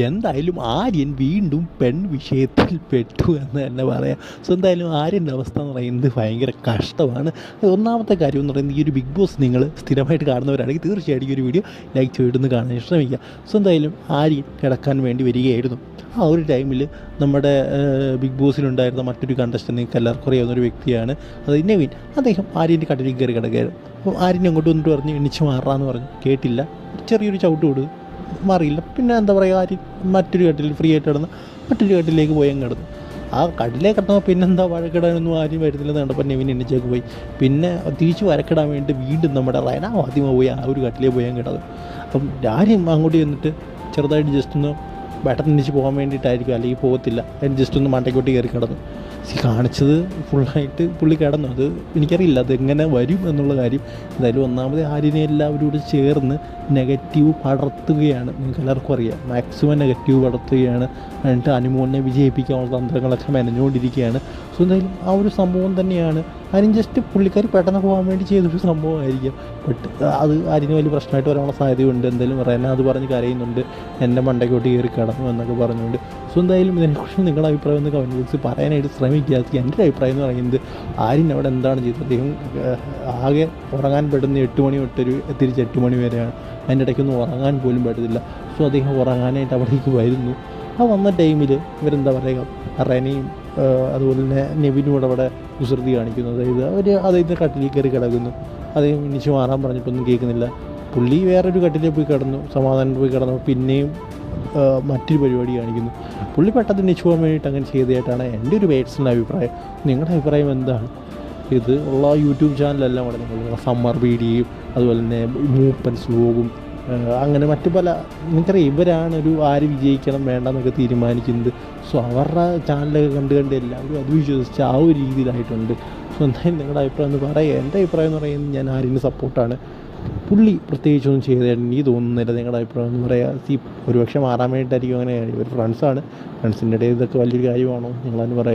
എന്തായാലും ആര്യൻ വീണ്ടും പെൺ വിഷയത്തിൽ പെട്ടു എന്ന് തന്നെ പറയാം. സോ എന്തായാലും ആര്യന്റെ അവസ്ഥ എന്ന് പറയുന്നത് ഭയങ്കര കഷ്ടമാണ്. ഒന്നാമത്തെ കാര്യം എന്ന് പറയുന്നത് ഈ ഒരു ബിഗ് ബോസ് നിങ്ങൾ സ്ഥിരമായിട്ട് കാണുന്നവരാണെങ്കിൽ തീർച്ചയായിട്ടും ഈ ഒരു വീഡിയോ ലൈക്ക് ചെയ്തിട്ടൊന്ന് കാണാൻ ശ്രമിക്കുക. സോ എന്തായാലും ആര്യൻ കിടക്കാൻ വേണ്ടി വരികയായിരുന്നു. ആ ഒരു ടൈമിൽ നമ്മുടെ ബിഗ് ബോസിലുണ്ടായിരുന്ന മറ്റൊരു കണ്ടസ്റ്റന്റ് നിങ്ങൾക്ക് എല്ലാവർക്കും അറിയാവുന്ന ഒരു വ്യക്തിയാണ്. അത് നവീൻ. അദ്ദേഹം ആര്യന്റെ കടലിൽ കയറി കിടക്കുകയായിരുന്നു. അപ്പോൾ ആര്യൻ അങ്ങോട്ട് വന്നിട്ട് പറഞ്ഞു എണിച്ച് മാറാന്ന് പറഞ്ഞു. കേട്ടില്ല. ചെറിയൊരു ചവിട്ട് കൊടുത്തു. മാറിയില്ല. പിന്നെ എന്താ പറയുക ആര് മറ്റൊരു കട്ടിൽ ഫ്രീ ആയിട്ട് കിടന്ന് മറ്റൊരു കട്ടിലേക്ക് പോയി അങ്ങ് കിടന്നു. ആ കടലിലേക്ക് കിടന്നപ്പോൾ പിന്നെന്താ വഴക്കിടാനൊന്നും ആരും വരുന്നില്ലെന്ന് കണ്ടപ്പോൾ നെവിൻ എണ്ണിച്ചേക്ക് പോയി. പിന്നെ തിരിച്ച് വരക്കിടാൻ വേണ്ടി വീണ്ടും നമ്മുടെ റയനാ ആദ്യമ പോയി ആ ഒരു കട്ടിലേക്ക് പോയി അങ്ങ് കിടന്നു. അപ്പം ആരും അങ്ങോട്ട് ചെന്നിട്ട് ചെറുതായിട്ട് ജസ്റ്റ് ഒന്ന് പെട്ടെന്ന് നിന്നിച്ച് പോകാൻ വേണ്ടിയിട്ടായിരിക്കും അല്ലെങ്കിൽ പോകത്തില്ല. ജസ്റ്റ് ഒന്ന് മണ്ടയ്ക്കോട്ട് കയറി കിടന്നു. സി കാണിച്ചത് ഫുള്ളായിട്ട് പുള്ളി കിടന്നു. അത് എനിക്കറിയില്ല അത് എങ്ങനെ വരും എന്നുള്ള കാര്യം. എന്തായാലും ഒന്നാമത് ആര്യനെ എല്ലാവരും കൂടെ ചേർന്ന് നെഗറ്റീവ് പടർത്തുകയാണ് നിങ്ങൾക്ക് എല്ലാവർക്കും അറിയാം. മാക്സിമം നെഗറ്റീവ് പടർത്തുകയാണ്. എന്നിട്ട് അനുമോനെ വിജയിപ്പിക്കാനുള്ള തന്ത്രങ്ങളൊക്കെ മെനഞ്ഞുകൊണ്ടിരിക്കുകയാണ്. സോ എന്തായാലും ആ ഒരു സംഭവം തന്നെയാണ്. ആരും ജസ്റ്റ് പുള്ളിക്കാർ പെട്ടെന്ന് പോകാൻ വേണ്ടി ചെയ്തൊരു സംഭവമായിരിക്കും. ബട്ട് അത് ആര്യന് വലിയ പ്രശ്നമായിട്ട് വരാനുള്ള സാധ്യതയുണ്ട്. എന്തായാലും റെന അത് പറഞ്ഞ് കരയുന്നുണ്ട്. എന്റെ മണ്ടയ്ക്കോട്ട് കയറി കിടന്നു. എന്നൊക്കെ പറഞ്ഞുകൊണ്ട് സോ എന്തായാലും ഇതിനെക്കുറിച്ച് നിങ്ങളുടെ അഭിപ്രായം ഒന്ന് കമന്റ് ബോക്സിൽ പറയാനായിട്ട് ശ്രമിക്കുക. എന്റെ അഭിപ്രായം എന്ന് പറയുന്നത് ആര്യൻ അവിടെ എന്താണ് ചെയ്തത്? അദ്ദേഹം ആകെ ഉറങ്ങാൻ പെട്ടെന്ന് എട്ട് മണി തൊട്ടൊരു തിരിച്ച് എട്ട് മണി വരെയാണ്. അതിന്റെ ഇടയ്ക്കൊന്നും ഉറങ്ങാൻ പോലും പറ്റത്തില്ല സോ അദ്ദേഹം ഉറങ്ങാനായിട്ട് അവിടേക്ക് വരുന്നു. ആ വന്ന ടൈമിൽ ഇവരെന്താ പറയുക? റെനയും അതുപോലെ തന്നെ നെവിനും കൂടെ അവിടെ കുസൃതി കാണിക്കുന്നു. അതായത് അവർ അദ്ദേഹത്തിന്റെ കട്ടിലിൽ കയറി കിടക്കുന്നു. അദ്ദേഹം ഇനിച്ച് മാറാൻ പറഞ്ഞിട്ടൊന്നും കേൾക്കുന്നില്ല. പുള്ളി വേറൊരു കട്ടിലിൽ പോയി കിടന്നു. സമാധാനം പോയി കിടന്നു. പിന്നെയും മറ്റൊരു പരിപാടി കാണിക്കുന്നു. പുള്ളി പെട്ടെന്ന് എണീച്ച് പോകാൻ വേണ്ടിയിട്ട് അങ്ങനെ ചെയ്തതായിട്ടാണ് എന്റെ ഒരു പേഴ്സണൽ അഭിപ്രായം. നിങ്ങളുടെ അഭിപ്രായം എന്താണ്? ഇത് ഉള്ള യൂട്യൂബ് ചാനലെല്ലാം വളരെ നല്ല സമ്മർ വീഡിയോയും അതുപോലെ തന്നെ മൂപ്പൻ വ്ലോഗും അങ്ങനെ മറ്റു പല നിങ്ങൾക്കറിയാം ഇവരാണ് ഒരു ആര് വിജയിക്കണം വേണ്ടെന്നൊക്കെ തീരുമാനിക്കുന്നത്. സോ അവരുടെ ചാനലൊക്കെ കണ്ട് കണ്ട് എല്ലാവരും അത് വിശ്വസിച്ച് ആ ഒരു രീതിയിലായിട്ടുണ്ട്. സോ എന്തായാലും നിങ്ങളുടെ അഭിപ്രായം എന്ന് പറയുക എന്റെ അഭിപ്രായം എന്ന് പറയുന്നത് ഞാൻ ആര്യന് സപ്പോർട്ടാണ് പുള്ളി പ്രത്യേകിച്ചൊന്നും ചെയ്തതായിട്ട് എനിക്ക് തോന്നുന്നില്ല നിങ്ങളുടെ അഭിപ്രായം എന്ന് പറയാം സി ഒരുപക്ഷെ മാറാൻ വേണ്ടിയിട്ടായിരിക്കും അങ്ങനെ. ഒരു ഫ്രണ്ട്സാണ് ഫ്രണ്ട്സിന്റെ ഇടയിൽ ഇതൊക്കെ വലിയൊരു കാര്യമാണോ? നിങ്ങളതിന് പറയുക